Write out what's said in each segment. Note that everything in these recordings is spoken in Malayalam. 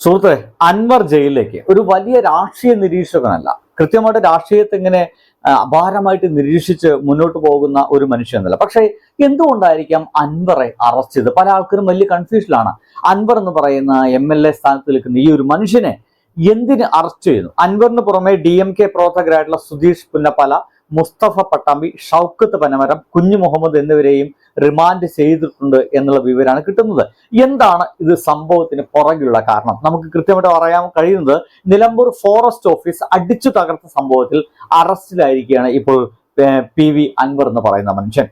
സുഹൃത്തെ അൻവർ ജയിലിലേക്ക് ഒരു വലിയ രാഷ്ട്രീയ നിരീക്ഷകനല്ല. കൃത്യമായിട്ട് രാഷ്ട്രീയത്തെ ഇങ്ങനെ അപാരമായിട്ട് നിരീക്ഷിച്ച് മുന്നോട്ട് പോകുന്ന ഒരു മനുഷ്യനല്ല. പക്ഷേ എന്തുകൊണ്ടായിരിക്കാം അൻവറെ അറസ്റ്റ് ചെയ്ത് പല ആൾക്കാരും വലിയ കൺഫ്യൂഷനിലാണ് അൻവർ എന്ന് പറയുന്ന എം എൽ എ സ്ഥാനത്ത് നിൽക്കുന്ന ഈ ഒരു മനുഷ്യനെ എന്തിന് അറസ്റ്റ് ചെയ്യുന്നു? അൻവറിന് പുറമെ ഡി എം കെ പ്രവർത്തകരായിട്ടുള്ള സുധീഷ് പുന്നപ്പല മുസ്തഫ പട്ടാമ്പി ഷൗക്കത്ത് പനമരം കുഞ്ഞു മുഹമ്മദ് എന്നിവരെയും റിമാൻഡ് ചെയ്തിട്ടുണ്ട് എന്നുള്ള വിവരമാണ് കിട്ടുന്നത്. എന്താണ് ഇത് സംഭവത്തിന് പുറകിലുള്ള കാരണം? നമുക്ക് കൃത്യമായിട്ട് പറയാൻ കഴിയുന്നത് നിലമ്പൂർ ഫോറസ്റ്റ് ഓഫീസ് അടിച്ചു തകർത്ത സംഭവത്തിൽ അറസ്റ്റിലായിരിക്കുകയാണ് ഇപ്പോൾ പി വി അൻവർ എന്ന് പറയുന്ന മനുഷ്യൻ.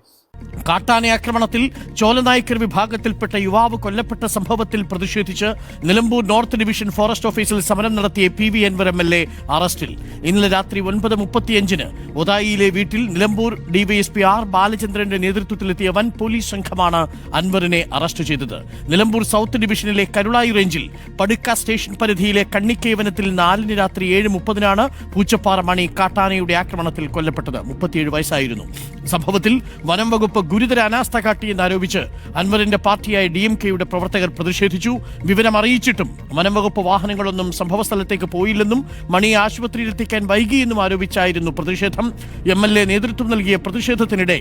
കാട്ടാന ആക്രമണത്തിൽ ചോലനായ്ക്കർ വിഭാഗത്തിൽപ്പെട്ട യുവാവ് കൊല്ലപ്പെട്ട സംഭവത്തിൽ പ്രതിഷേധിച്ച് നിലമ്പൂർ നോർത്ത് ഡിവിഷൻ ഫോറസ്റ്റ് ഓഫീസിൽ സമരം നടത്തിയ P V Anvar M L A അറസ്റ്റിൽ. ഇന്നലെ രാത്രി ഒൻപത് മുപ്പത്തിയഞ്ചിന് ഒതായിയിലെ വീട്ടിൽ നിലമ്പൂർ ഡിവൈഎസ്പി ആർ ബാലചന്ദ്രന്റെ നേതൃത്വത്തിലെത്തിയ വൻ പോലീസ് സംഘമാണ് അൻവറിനെ അറസ്റ്റ് ചെയ്തത്. നിലമ്പൂർ സൗത്ത് ഡിവിഷനിലെ കരുളായി റേഞ്ചിൽ പടുക്ക സ്റ്റേഷൻ പരിധിയിലെ കണ്ണിക്കേവനത്തിൽ നാലിന് രാത്രി ഏഴ് മുപ്പതിനാണ് പൂച്ചപ്പാറ മണി കാട്ടാനയുടെ ആക്രമണത്തിൽ കൊല്ലപ്പെട്ടത്. മുപ്പത്തിയേഴ് വയസ്സായിരുന്നു. സംഭവത്തിൽ വനം വകുപ്പ് ഗുരുതര അനാസ്ഥ കാട്ടിയെന്ന് ആരോപിച്ച് അൻവറിന്റെ പാർട്ടിയായ ഡി എം കെയുടെ പ്രവർത്തകർ പ്രതിഷേധിച്ചു. വിവരം അറിയിച്ചിട്ടും വനംവകുപ്പ് വാഹനങ്ങളൊന്നും സംഭവസ്ഥലത്തേക്ക് പോയില്ലെന്നും മണിയെ ആശുപത്രിയിൽ എത്തിക്കാൻ വൈകിയെന്നും ആരോപിച്ചായിരുന്നു പ്രതിഷേധം. എം എൽ എ നേതൃത്വം നൽകിയ പ്രതിഷേധത്തിനിടെ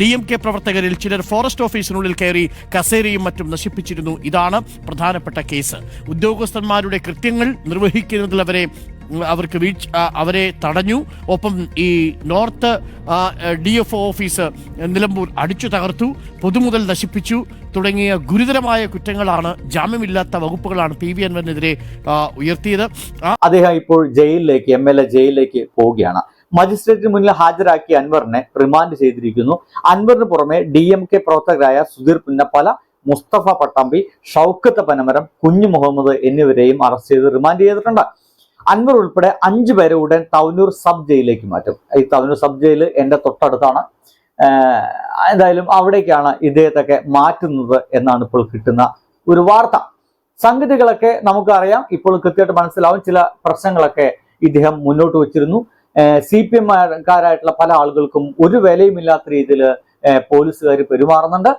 ഡി എം കെ പ്രവർത്തകരിൽ ചിലർ ഫോറസ്റ്റ് ഓഫീസിനുള്ളിൽ കയറി കസേരയും മറ്റും നശിപ്പിച്ചിരുന്നു. ഇതാണ് പ്രധാനപ്പെട്ട കേസ്. ഉദ്യോഗസ്ഥന്മാരുടെ കൃത്യങ്ങൾ ഉം, അവർക്ക് വീഴ്ച അവരെ തടഞ്ഞു. ഒപ്പം ഈ north D F O office Nilambur അടിച്ചു തകർത്തു പൊതുമുതൽ നശിപ്പിച്ചു തുടങ്ങിയ ഗുരുതരമായ കുറ്റങ്ങളാണ് ജാമ്യമില്ലാത്ത വകുപ്പുകളാണ് പി വി അൻവറിനെതിരെ ഉയർത്തിയത്. അദ്ദേഹം ഇപ്പോൾ ജയിലിലേക്ക് എം എൽ എ ജയിലിലേക്ക് പോവുകയാണ്. മജിസ്ട്രേറ്റിന് മുന്നിൽ ഹാജരാക്കിയ അൻവറിനെ റിമാൻഡ് ചെയ്തിരിക്കുന്നു. അൻവറിന് പുറമെ ഡി എം കെ പ്രവർത്തകരായ സുധീർ പുന്നപ്പല മുസ്തഫ പട്ടാമ്പി ഷൗക്കത്ത് പനമരം കുഞ്ഞു മുഹമ്മദ് എന്നിവരെയും അറസ്റ്റ് ചെയ്ത് റിമാൻഡ് ചെയ്തിട്ടുണ്ട്. അൻവർ ഉൾപ്പെടെ അഞ്ചു പേരെ ഉടൻ തവനൂർ സബ് ജയിലിലേക്ക് മാറ്റും. ഈ തവനൂർ സബ് ജയിൽ എന്റെ തൊട്ടടുത്താണ്. എന്തായാലും അവിടേക്കാണ് ഇദ്ദേഹത്തൊക്കെ മാറ്റുന്നത് എന്നാണ് ഇപ്പോൾ കിട്ടുന്ന ഒരു വാർത്ത. സംഗതികളൊക്കെ നമുക്കറിയാം. ഇപ്പോൾ കൃത്യമായിട്ട് മനസ്സിലാവും. ചില പ്രശ്നങ്ങളൊക്കെ ഇദ്ദേഹം മുന്നോട്ട് വച്ചിരുന്നു. സി പി എംകാരായിട്ടുള്ള പല ആളുകൾക്കും ഒരു വിലയുമില്ലാത്ത രീതിയിൽ പോലീസുകാർ പെരുമാറുന്നുണ്ട്.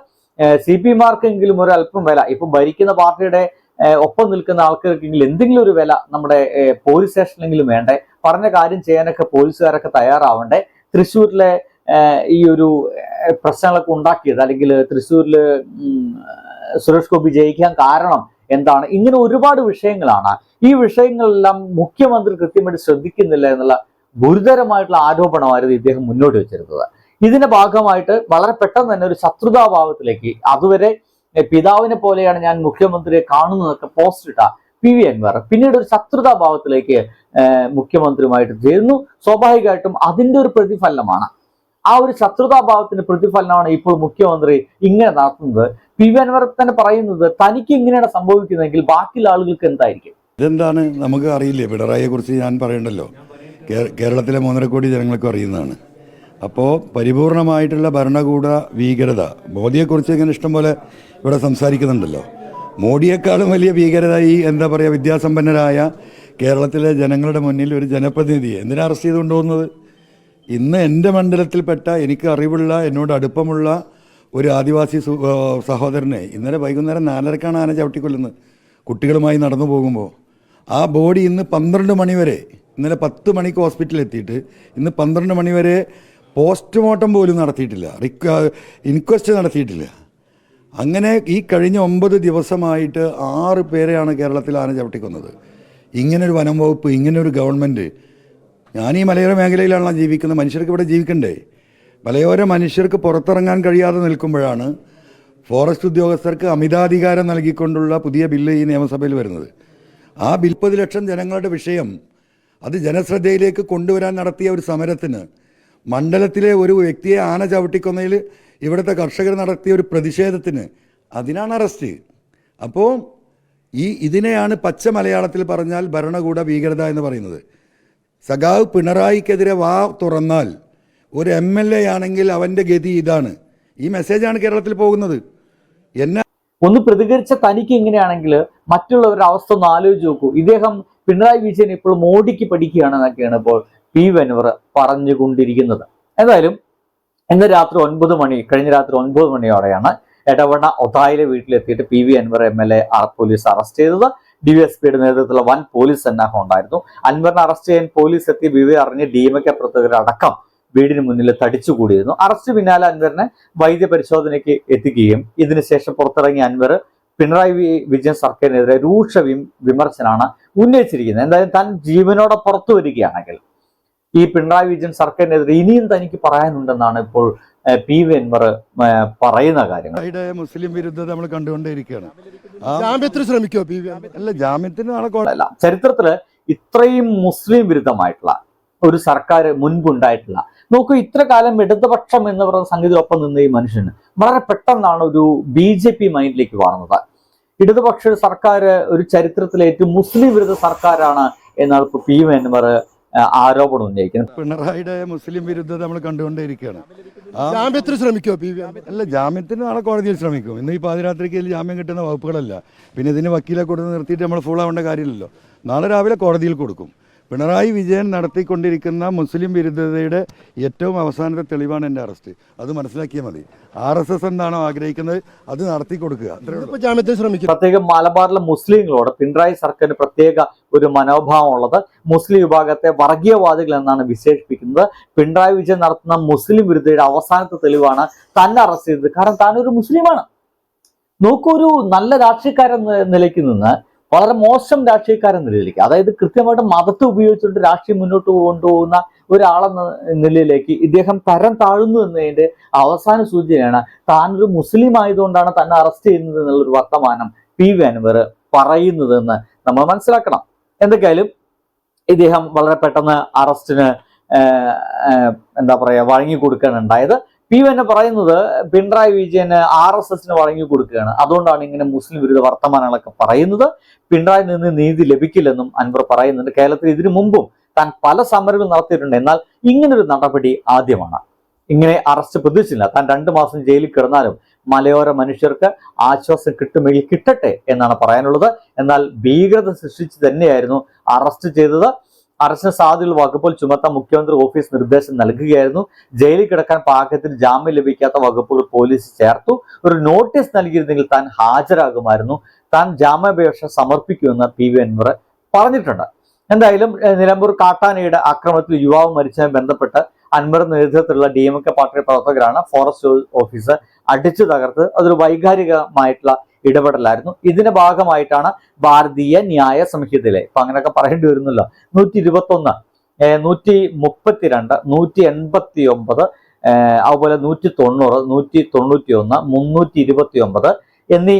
സി പി മാർക്കെങ്കിലും ഒരു അല്പം വില. ഇപ്പൊ ഭരിക്കുന്ന പാർട്ടിയുടെ ഒപ്പം നിൽക്കുന്ന ആൾക്കാർക്കെങ്കിലും എന്തെങ്കിലും ഒരു വില നമ്മുടെ പോലീസ് സ്റ്റേഷനിലെങ്കിലും വേണ്ടേ? പറഞ്ഞ കാര്യം ചെയ്യാനൊക്കെ പോലീസുകാരൊക്കെ തയ്യാറാവണ്ടേ? തൃശ്ശൂരിലെ ഈ ഒരു പ്രശ്നങ്ങളൊക്കെ ഉണ്ടാക്കിയത് അല്ലെങ്കിൽ തൃശ്ശൂരിൽ സുരേഷ് ഗോപി ജയിക്കാൻ കാരണം എന്താണ്? ഇങ്ങനെ ഒരുപാട് വിഷയങ്ങളാണ്. ഈ വിഷയങ്ങളെല്ലാം മുഖ്യമന്ത്രി കൃത്യമായിട്ട് ശ്രദ്ധിക്കുന്നില്ല എന്നുള്ള ഗുരുതരമായിട്ടുള്ള ആരോപണമായിരുന്നു ഇദ്ദേഹം മുന്നോട്ട് വെച്ചിരുന്നത്. ഇതിന്റെ ഭാഗമായിട്ട് വളരെ പെട്ടെന്ന് തന്നെ ഒരു ശത്രുതാഭാവത്തിലേക്ക് അതുവരെ പിതാവിനെ പോലെയാണ് ഞാൻ മുഖ്യമന്ത്രിയെ കാണുന്നതൊക്കെ പോസ്റ്റ് ഇട്ട പി വി അൻവർ. പിന്നീട് ഒരു ശത്രുതാഭാവത്തിലേക്ക് മുഖ്യമന്ത്രിയുമായിട്ട് ചേരുന്നു. സ്വാഭാവികമായിട്ടും അതിന്റെ ഒരു പ്രതിഫലനമാണ്. ആ ഒരു ശത്രുതാഭാവത്തിന്റെ പ്രതിഫലനമാണ് ഇപ്പോൾ മുഖ്യമന്ത്രി ഇങ്ങനെ നടത്തുന്നത്. പി വി അൻവർ തന്നെ പറയുന്നത് തനിക്ക് ഇങ്ങനെയാണ് സംഭവിക്കുന്നതെങ്കിൽ ബാക്കിയുള്ള ആളുകൾക്ക് എന്തായിരിക്കും? ഇതെന്താണ്? നമുക്ക് അറിയില്ലേ പിണറായിയെ കുറിച്ച് ഞാൻ പറയണ്ടല്ലോ. കേരളത്തിലെ മൂന്നര കോടി ജനങ്ങൾക്കും അറിയുന്നതാണ്. അപ്പോൾ പരിപൂർണമായിട്ടുള്ള ഭരണകൂട ഭീകരത. മോദിയെക്കുറിച്ച് ഇങ്ങനെ ഇഷ്ടംപോലെ ഇവിടെ സംസാരിക്കുന്നുണ്ടല്ലോ. മോഡിയേക്കാളും വലിയ ഭീകരത ഈ എന്താ പറയുക വിദ്യാസമ്പന്നരായ കേരളത്തിലെ ജനങ്ങളുടെ മുന്നിൽ ഒരു ജനപ്രതിനിധി എന്തിനാ അറസ്റ്റ് ചെയ്ത് കൊണ്ടുപോകുന്നത് ഇന്ന് എന്റെ മണ്ഡലത്തിൽപ്പെട്ട എനിക്ക് അറിവുള്ള എന്നോട് അടുപ്പമുള്ള ഒരു ആദിവാസി സഹോദരനെ ഇന്നലെ വൈകുന്നേരം നാലരക്കാണ് ആന ചവിട്ടിക്കൊല്ലുന്നത്. കുട്ടികളുമായി നടന്നു പോകുമ്പോൾ ആ ബോഡി ഇന്ന് പന്ത്രണ്ട് മണിവരെ ഇന്നലെ പത്ത് മണിക്ക് ഹോസ്പിറ്റലിൽ എത്തിയിട്ട് ഇന്ന് പന്ത്രണ്ട് മണി വരെ പോസ്റ്റ്മോർട്ടം പോലും നടത്തിയിട്ടില്ല. റിക്വ ഇൻക്വസ്റ്റ് നടത്തിയിട്ടില്ല. അങ്ങനെ ഈ കഴിഞ്ഞ ഒമ്പത് ദിവസമായിട്ട് ആറ് പേരെയാണ് കേരളത്തിൽ ആന ചവിട്ടിക്കുന്നത്. ഇങ്ങനൊരു വനം വകുപ്പ് ഇങ്ങനൊരു ഗവൺമെന്റ് ഞാൻ ഈ മലയോര മേഖലയിലാണല്ലോ ജീവിക്കുന്നത്. മനുഷ്യർക്ക് ഇവിടെ ജീവിക്കണ്ടേ? മലയോര മനുഷ്യർക്ക് പുറത്തിറങ്ങാൻ കഴിയാതെ നിൽക്കുമ്പോഴാണ് ഫോറസ്റ്റ് ഉദ്യോഗസ്ഥർക്ക് അമിതാധികാരം നൽകിക്കൊണ്ടുള്ള പുതിയ ബില്ല് ഈ നിയമസഭയിൽ വരുന്നത്. ആ ബിൽ ലക്ഷം ജനങ്ങളുടെ വിഷയം അത് ജനശ്രദ്ധയിലേക്ക് കൊണ്ടുവരാൻ നടത്തിയ ഒരു സമരത്തിന് മണ്ഡലത്തിലെ ഒരു വ്യക്തിയെ ആന ചവിട്ടിക്കൊന്നതിൽ ഇവിടുത്തെ കർഷകർ നടത്തിയ ഒരു പ്രതിഷേധത്തിന് അതിനാണ് അറസ്റ്റ്. അപ്പോൾ ഈ ഇതിനെയാണ് പച്ച മലയാളത്തിൽ പറഞ്ഞാൽ ഭരണകൂട ഭീകരത എന്ന് പറയുന്നത്. സഖാവ് പിണറായിക്കെതിരെ വാ തുറന്നാൽ ഒരു എം എൽ എ ആണെങ്കിൽ അവന്റെ ഗതി ഇതാണ്. ഈ മെസ്സേജാണ് കേരളത്തിൽ പോകുന്നത്. എന്നെ ഒന്ന് പ്രതികരിച്ച തനിക്ക് ഇങ്ങനെയാണെങ്കിൽ മറ്റുള്ളവരുടെ അവസ്ഥ ഒന്ന് ആലോചിച്ച് നോക്കൂ. ഇദ്ദേഹം പിണറായി വിജയൻ ഇപ്പോൾ മോഡിക്ക് പഠിക്കുകയാണെന്നൊക്കെയാണ് ഇപ്പോൾ പി വെൻവർ പറഞ്ഞുകൊണ്ടിരിക്കുന്നത്. എന്തായാലും ഇന്ന് രാത്രി ഒൻപത് മണി കഴിഞ്ഞ രാത്രി ഒൻപത് മണിയോടെയാണ് എടവണ്ണ ഒതായിലെ വീട്ടിലെത്തിയിട്ട് P V Anvar M L A police arrest ചെയ്തത്. ഡി എസ് പിയുടെ നേതൃത്വത്തിലുള്ള വൻ പോലീസ് സന്നാഹം ഉണ്ടായിരുന്നു. അൻവറിനെ അറസ്റ്റ് ചെയ്യാൻ പോലീസ് എത്തി വിവരം അറിഞ്ഞ് ഡി എം കെ പ്രവർത്തകരടക്കം വീടിന് മുന്നിൽ തടിച്ചുകൂടിയിരുന്നു അറസ്റ്റ് പിന്നാലെ അൻവറിനെ വൈദ്യ പരിശോധനയ്ക്ക് എത്തിക്കുകയും ഇതിനുശേഷം പുറത്തിറങ്ങിയ അൻവർ പിണറായി വിജയൻ സർക്കാരിനെതിരെ രൂക്ഷ വിമർശനമാണ് ഉന്നയിച്ചിരിക്കുന്നത്. എന്തായാലും താൻ ജീവനോടെ പുറത്തു വരികയാണെങ്കിൽ ഈ പിണറായി വിജയൻ സർക്കാരിനെതിരെ ഇനിയും തനിക്ക് പറയാനുണ്ടെന്നാണ് ഇപ്പോൾ പി വി അൻവർ പറയുന്ന കാര്യങ്ങൾ. മുസ്ലിം വിരുദ്ധത നമ്മൾ കണ്ടുകൊണ്ടേയിരിക്കുകയാണ്. ജാമ്യത്തിന് ശ്രമിക്കോ പി വി അല്ല ജാമ്യത്തിന് അല്ല ചരിത്രത്തിൽ ഇത്രയും മുസ്ലിം വിരുദ്ധമായിട്ടുള്ള ഒരു സർക്കാർ മുൻപുണ്ടായിട്ടില്ല നോക്കൂ ഇത്ര കാലം ഇടതുപക്ഷം എന്ന് പറയുന്ന സംഗീതത്തിനൊപ്പം നിന്ന ഈ മനുഷ്യന് വളരെ പെട്ടെന്നാണ് ഒരു ബി ജെ പി മൈൻഡിലേക്ക് മാറുന്നത്. ഇടതുപക്ഷ സർക്കാർ ഒരു ചരിത്രത്തിലെ ഏറ്റവും മുസ്ലിം വിരുദ്ധ സർക്കാരാണ് എന്നാണ് ഇപ്പൊ പി എൻവർ ആരോപണം ഉന്നയിക്കുന്നത്. പിണറായിയുടെ മുസ്ലിം വിരുദ്ധത നമ്മൾ കണ്ടുകൊണ്ടേയിരിക്കുകയാണ്. ജാമ്യത്തിന് ശ്രമിക്കോ പി വി അല്ല ജാമ്യത്തിന് നാളെ കോടതിയിൽ ശ്രമിക്കും. ഇന്ന് ഈ പാതിരാത്രിക്ക് ജാമ്യം കിട്ടുന്ന വകുപ്പുകളല്ല. പിന്നെ ഇതിന് വക്കീലെ കൊടുത്ത് നിർത്തിയിട്ട് നമ്മൾ ഫുൾ ആവേണ്ട കാര്യമില്ലല്ലോ. നാളെ രാവിലെ കോടതിയിൽ കൊടുക്കും. പിണറായി വിജയൻ നടത്തിക്കൊണ്ടിരിക്കുന്ന മുസ്ലിം വിരുദ്ധതയുടെ ഏറ്റവും അവസാനത്തെ തെളിവാണ് എന്റെ അറസ്റ്റ്. അത് മനസ്സിലാക്കിയാൽ മതി. ആർ എസ് എസ് എന്താണോ ആഗ്രഹിക്കുന്നത് അത് നടത്തി കൊടുക്കുക ശ്രമിക്കും പ്രത്യേകം മലബാറിലെ മുസ്ലിങ്ങളോട് പിണറായി സർക്കാരിന് പ്രത്യേക ഒരു മനോഭാവം ഉള്ളത്. മുസ്ലിം വിഭാഗത്തെ വർഗീയവാദികൾ എന്നാണ് വിശേഷിപ്പിക്കുന്നത്. പിണറായി വിജയൻ നടത്തുന്ന മുസ്ലിം വിരുദ്ധയുടെ അവസാനത്തെ തെളിവാണ് തന്നെ അറസ്റ്റ് ചെയ്തത്. കാരണം താനൊരു മുസ്ലിമാണ്. നോക്കൂ ഒരു നല്ല രാഷ്ട്രീയക്കാരൻ നിലയ്ക്ക് നിന്ന് വളരെ മോശം രാഷ്ട്രീയക്കാരൻ നിലയിലേക്ക് അതായത് കൃത്യമായിട്ട് മതത്തെ ഉപയോഗിച്ചുകൊണ്ട് രാഷ്ട്രീയം മുന്നോട്ട് കൊണ്ടുപോകുന്ന ഒരാളെന്ന നിലയിലേക്ക് ഇദ്ദേഹം തരം താഴുന്നു എന്നതിന്റെ അവസാന സൂചനയാണ്. താനൊരു മുസ്ലിം ആയതുകൊണ്ടാണ് തന്നെ അറസ്റ്റ് ചെയ്യുന്നത് എന്നുള്ളൊരു വർത്തമാനം പി വി അൻവർ പറയുന്നതെന്ന് നമ്മൾ മനസ്സിലാക്കണം. എന്തൊക്കെയായാലും ഇദ്ദേഹം വളരെ പെട്ടെന്ന് അറസ്റ്റിന് എന്താ പറയുക വഴങ്ങി കൊടുക്കുകയാണ് ഉണ്ടായത് പി എന്നെ പറയുന്നത് പിണറായി വിജയന് ആർ എസ് എസിന് വഴങ്ങി കൊടുക്കുകയാണ്. അതുകൊണ്ടാണ് ഇങ്ങനെ മുസ്ലിം വിരുദ്ധ വർത്തമാനങ്ങളൊക്കെ പറയുന്നത്. പിണറായി നിന്ന് നീതി ലഭിക്കില്ലെന്നും അൻവർ പറയുന്നുണ്ട്. കേരളത്തിൽ ഇതിനു മുമ്പും താൻ പല സമരവും നടത്തിയിട്ടുണ്ട്. എന്നാൽ ഇങ്ങനൊരു നടപടി ആദ്യമാണ്. ഇങ്ങനെ അറസ്റ്റ് പ്രതീക്ഷിച്ചില്ല. താൻ രണ്ടു മാസം ജയിലിൽ കിടന്നാലും മലയോര മനുഷ്യർക്ക് ആശ്വാസം കിട്ടുമെങ്കിൽ കിട്ടട്ടെ എന്നാണ് പറയാനുള്ളത്. എന്നാൽ ഭീകരത സൃഷ്ടിച്ച് തന്നെയായിരുന്നു അറസ്റ്റ് ചെയ്തത്. അറസ്റ്റിന് സാധ്യതയുള്ള വകുപ്പുകൾ ചുമത്താൻ മുഖ്യമന്ത്രി ഓഫീസ് നിർദ്ദേശം നൽകുകയായിരുന്നു. ജയിലിൽ കിടക്കാൻ പാകത്തിന് ജാമ്യം ലഭിക്കാത്ത വകുപ്പുകൾ പോലീസ് ചേർത്തു. ഒരു നോട്ടീസ് നൽകിയിരുന്നെങ്കിൽ താൻ ഹാജരാകുമായിരുന്നു. താൻ ജാമ്യാപേക്ഷ സമർപ്പിക്കുമെന്ന് പി വി അൻവർ പറഞ്ഞിട്ടുണ്ട്. എന്തായാലും നിലമ്പൂർ കാട്ടാനയുടെ ആക്രമണത്തിൽ യുവാവ് മരിച്ചതുമായി ബന്ധപ്പെട്ട് അൻവർ നേതൃത്വത്തിലുള്ള ഡി എം കെ പാർട്ടിയുടെ പ്രവർത്തകരാണ് ഫോറസ്റ്റ് ഓഫീസ് അടിച്ചു തകർത്ത്. അതൊരു വൈകാരികമായിട്ടുള്ള ഇടപെടലായിരുന്നു. ഇതിന്റെ ഭാഗമായിട്ടാണ് ഭാരതീയ ന്യായ സംഹിതയിലെ ഇപ്പൊ അങ്ങനെയൊക്കെ പറയേണ്ടി വരുന്നല്ലോ നൂറ്റി ഇരുപത്തി ഒന്ന് നൂറ്റി മുപ്പത്തിരണ്ട് നൂറ്റി എൺപത്തി ഒമ്പത് അതുപോലെ നൂറ്റി തൊണ്ണൂറ് നൂറ്റി തൊണ്ണൂറ്റി ഒന്ന് മുന്നൂറ്റി ഇരുപത്തി ഒമ്പത് എന്നീ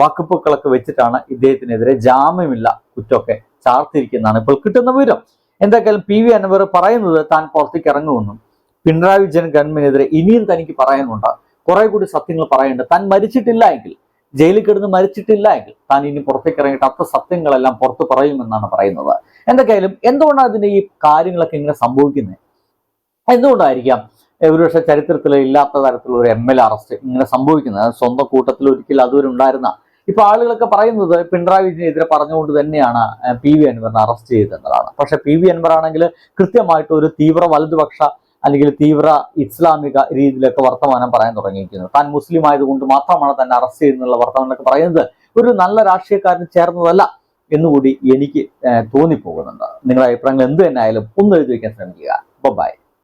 വാക്കുപ്പുക്കളൊക്കെ വെച്ചിട്ടാണ് ഇദ്ദേഹത്തിനെതിരെ ജാമ്യമില്ല കുറ്റമൊക്കെ ചാർത്തിരിക്കുന്നതാണ്. ഇപ്പോൾ കിട്ടുന്ന വിവരം എന്തൊക്കെയാലും പി വി അൻവർ പറയുന്നത് താൻ പുറത്തേക്ക് ഇറങ്ങുമെന്നും പിണറായി വിജയൻ ഗവൺമെന്റിനെതിരെ ഇനിയും തനിക്ക് പറയാനുണ്ട്. കുറെ കൂടി സത്യങ്ങൾ പറയുന്നുണ്ട് താൻ മരിച്ചിട്ടില്ല എങ്കിൽ ജയിലിൽ കിടന്ന് മരിച്ചിട്ടില്ല എങ്കിൽ താൻ ഇനി പുറത്തേക്ക് ഇറങ്ങിയിട്ട് അത്ര സത്യങ്ങളെല്ലാം പുറത്ത് പറയുമെന്നാണ് പറയുന്നത്. എന്തൊക്കെയായാലും എന്തുകൊണ്ടാണ് ഇതിന്റെ ഈ കാര്യങ്ങളൊക്കെ ഇങ്ങനെ സംഭവിക്കുന്നത് എന്തുകൊണ്ടായിരിക്കാം ഒരുപക്ഷെ ചരിത്രത്തിൽ ഇല്ലാത്ത തരത്തിലുള്ള ഒരു എം എൽ അറസ്റ്റ് ഇങ്ങനെ സംഭവിക്കുന്നത്? സ്വന്തം കൂട്ടത്തിൽ ഒരിക്കലും അതുവരെ ഉണ്ടായിരുന്ന? ഇപ്പൊ ആളുകളൊക്കെ പറയുന്നത് പിണറായി വിജയനെതിരെ പറഞ്ഞുകൊണ്ട് തന്നെയാണ് പി വി അൻവറിനെ അറസ്റ്റ് ചെയ്തതെന്നതാണ്. പക്ഷെ പി വി അൻവർ ആണെങ്കിൽ കൃത്യമായിട്ട് ഒരു തീവ്ര വലതുപക്ഷ അല്ലെങ്കിൽ തീവ്ര ഇസ്ലാമിക രീതിയിലൊക്കെ വർത്തമാനം പറയാൻ തുടങ്ങിയിരിക്കുന്നത് താൻ മുസ്ലിം ആയതുകൊണ്ട് മാത്രമാണ് തന്നെ അറസ്റ്റ് ചെയ്യുന്നുള്ള വർത്തമാനമൊക്കെ പറയുന്നത്. ഒരു നല്ല രാഷ്ട്രീയക്കാരന് ചേർന്നതല്ല എന്നുകൂടി എനിക്ക് തോന്നിപ്പോകുന്നുണ്ട്. നിങ്ങളുടെ അഭിപ്രായങ്ങൾ എന്ത് തന്നെ ആയാലും ഒന്ന് എഴുതി വയ്ക്കാൻ ശ്രമിക്കുക. ബൈ